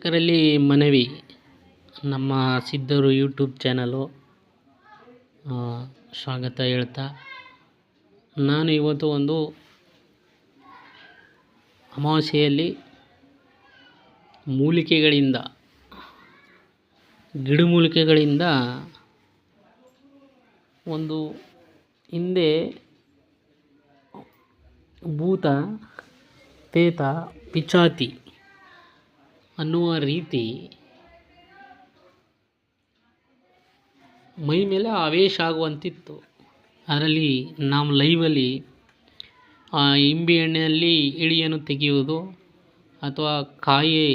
ವೀಕ್ಷಕರಲ್ಲಿ ಮನವಿ. ನಮ್ಮ ಸಿದ್ಧರು YouTube channel ಸ್ವಾಗತ ಹೇಳ್ತಾ. ನಾನು ಇವತ್ತು ಒಂದು ಅಮಾವಾಸ್ಯೆಯಲ್ಲಿ ಮೂಲಿಕೆಗಳಿಂದ ಗಿಡಮೂಲಿಕೆಗಳಿಂದ ಒಂದು ಹಿಂದೆ ಭೂತ, ತೇತ, ಪಿಚಾತಿ ಅನ್ನುವ ರೀತಿ ಮೈ ಮೇಲೆ ಆವೇಶ ಆಗುವಂತಿತ್ತು. ಅದರಲ್ಲಿ ನಾವು ಲೈವಲ್ಲಿ ಇಂಬೆ ಎಣ್ಣೆಯಲ್ಲಿ ಇಳಿಯನ್ನು ತೆಗೆಯುವುದು ಅಥವಾ ಕಾಯಿ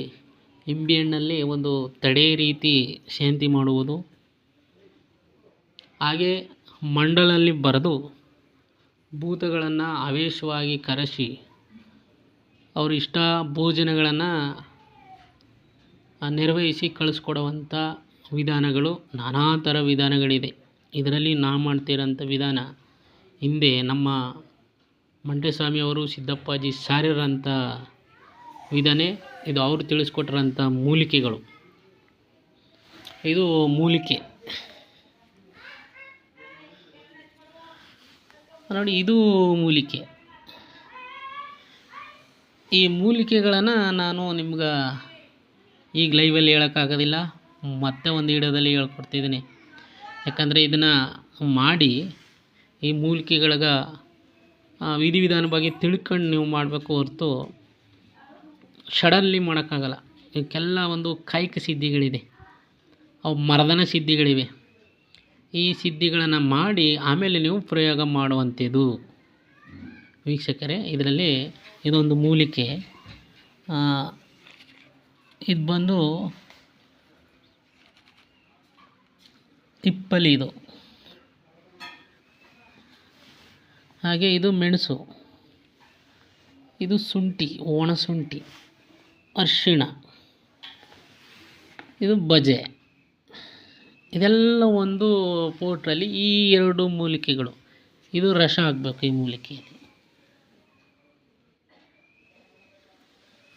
ಇಂಬಿ ಹಣ್ಣಲ್ಲಿ ಒಂದು ತಡೆ ರೀತಿ ಶಾಂತಿ ಮಾಡುವುದು. ಹಾಗೆ ಮಂಡಲಲ್ಲಿ ಬರೆದು ಭೂತಗಳನ್ನು ಆವೇಶವಾಗಿ ಕರೆಸಿ ಅವರಿಷ್ಟ ಭೋಜನಗಳನ್ನು ನಿರ್ವಹಿಸಿ ಕಳಿಸ್ಕೊಡುವಂಥ ವಿಧಾನಗಳು ನಾನಾ ಥರ ವಿಧಾನಗಳಿದೆ. ಇದರಲ್ಲಿ ನಾ ಮಾಡ್ತಿರೋಂಥ ವಿಧಾನ ಹಿಂದೆ ನಮ್ಮ ಮಂಟೇಸ್ವಾಮಿಯವರು ಸಿದ್ದಪ್ಪಾಜಿ ಸಾರಿರೋಂಥ ವಿಧಾನ, ಇದು ಅವರು ತಿಳಿಸ್ಕೊಟ್ಟಿರೋಂಥ ಮೂಲಿಕೆಗಳು. ಇದು ಮೂಲಿಕೆ. ನೋಡಿ, ಇದು ಮೂಲಿಕೆ. ಈ ಮೂಲಿಕೆಗಳನ್ನು ನಾನು ನಿಮ್ಗೆ ಈಗ ಲೈವಲ್ಲಿ ಹೇಳೋಕ್ಕಾಗೋದಿಲ್ಲ. ಮತ್ತೆ ಒಂದು ವಿಡಿಯೋದಲ್ಲಿ ಹೇಳ್ಕೊಡ್ತಿದ್ದೀನಿ. ಯಾಕಂದರೆ ಇದನ್ನು ಮಾಡಿ ಈ ಮೂಲಿಕೆಗಳಿಗೆ ವಿಧಿವಿಧಾನವಾಗಿ ತಿಳ್ಕೊಂಡು ನೀವು ಮಾಡಬೇಕು ಹೊರತು ಸಡನ್ಲಿ ಮಾಡೋಕ್ಕಾಗಲ್ಲ. ಇದಕ್ಕೆಲ್ಲ ಒಂದು ಕಾಯಿಕ ಸಿದ್ಧಿಗಳಿದೆ. ಅವು ಮರದನ ಸಿದ್ಧಿಗಳಿವೆ. ಈ ಸಿದ್ಧಿಗಳನ್ನು ಮಾಡಿ ಆಮೇಲೆ ನೀವು ಪ್ರಯೋಗ ಮಾಡುವಂಥದ್ದು. ವೀಕ್ಷಕರೇ, ಇದರಲ್ಲಿ ಇದೊಂದು ಮೂಲಿಕೆ. ಇದು ಬಂದು ತಿಪ್ಪಲಿ ಇದು. ಹಾಗೆ ಇದು ಮೆಣಸು. ಇದು ಶುಂಠಿ ಒಣಶುಂಠಿ ಅರಿಶಿಣ. ಇದು ಬಜೆ. ಇದೆಲ್ಲ ಒಂದು ಪೋಟ್ರಲ್ಲಿ ಈ ಎರಡು ಮೂಲಿಕೆಗಳು. ಇದು ರಸ ಆಗಬೇಕು ಈ ಮೂಲಿಕೆಯಲ್ಲಿ.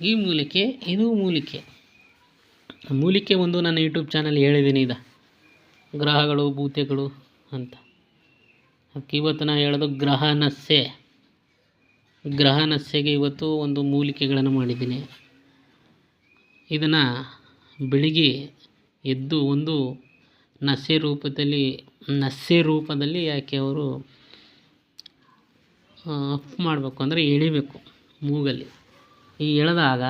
ಈ ಮೂಲಿಕೆ, ಇದು ಮೂಲಿಕೆ. ಮೂಲಿಕೆ ಒಂದು ನನ್ನ ಯೂಟ್ಯೂಬ್ ಚಾನಲ್ ಹೇಳಿದ್ದೀನಿ ಇದು ಗ್ರಹಗಳು, ಭೂತೆಗಳು ಅಂತ. ಅದಕ್ಕೆ ಇವತ್ತು ನಾನು ಹೇಳೋದು ಗ್ರಹ ನಸ್ಸೆ ಗ್ರಹ ನಸ್ಯೆಗೆ ಇವತ್ತು ಒಂದು ಮೂಲಿಕೆಗಳನ್ನು ಮಾಡಿದ್ದೀನಿ. ಇದನ್ನು ಬೆಳಿಗ್ಗೆ ಎದ್ದು ಒಂದು ನಸೆ ರೂಪದಲ್ಲಿ ನಸೆ ರೂಪದಲ್ಲಿ ಯಾಕೆ ಅವರು ಅಪ್ ಮಾಡಬೇಕು ಅಂದರೆ ಎಳಿಬೇಕು ಮೂಗಲ್ಲಿ. ಈ ಎಳೆದಾಗ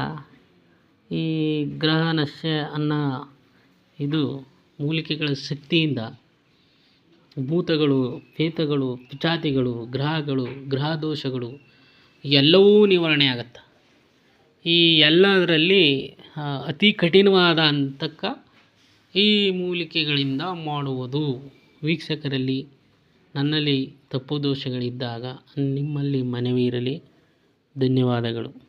ಈ ಗ್ರಹ ನಶ್ಯ ಅನ್ನೋ ಇದು ಮೂಲಿಕೆಗಳ ಶಕ್ತಿಯಿಂದ ಭೂತಗಳು ಪೇತಗಳು ಪಿಚಾತಿಗಳು ಗ್ರಹಗಳು ಗ್ರಹ ದೋಷಗಳು ಎಲ್ಲವೂ ನಿವಾರಣೆ ಆಗತ್ತೆ. ಈ ಎಲ್ಲದರಲ್ಲಿ ಅತಿ ಕಠಿಣವಾದ ಹಂತಕ್ಕ ಈ ಮೂಲಿಕೆಗಳಿಂದ ಮಾಡುವುದು. ವೀಕ್ಷಕರಲ್ಲಿ ನನ್ನಲ್ಲಿ ತಪ್ಪು ದೋಷಗಳಿದ್ದಾಗ ನಿಮ್ಮಲ್ಲಿ ಮನವಿ ಇರಲಿ ಧನ್ಯವಾದಗಳು.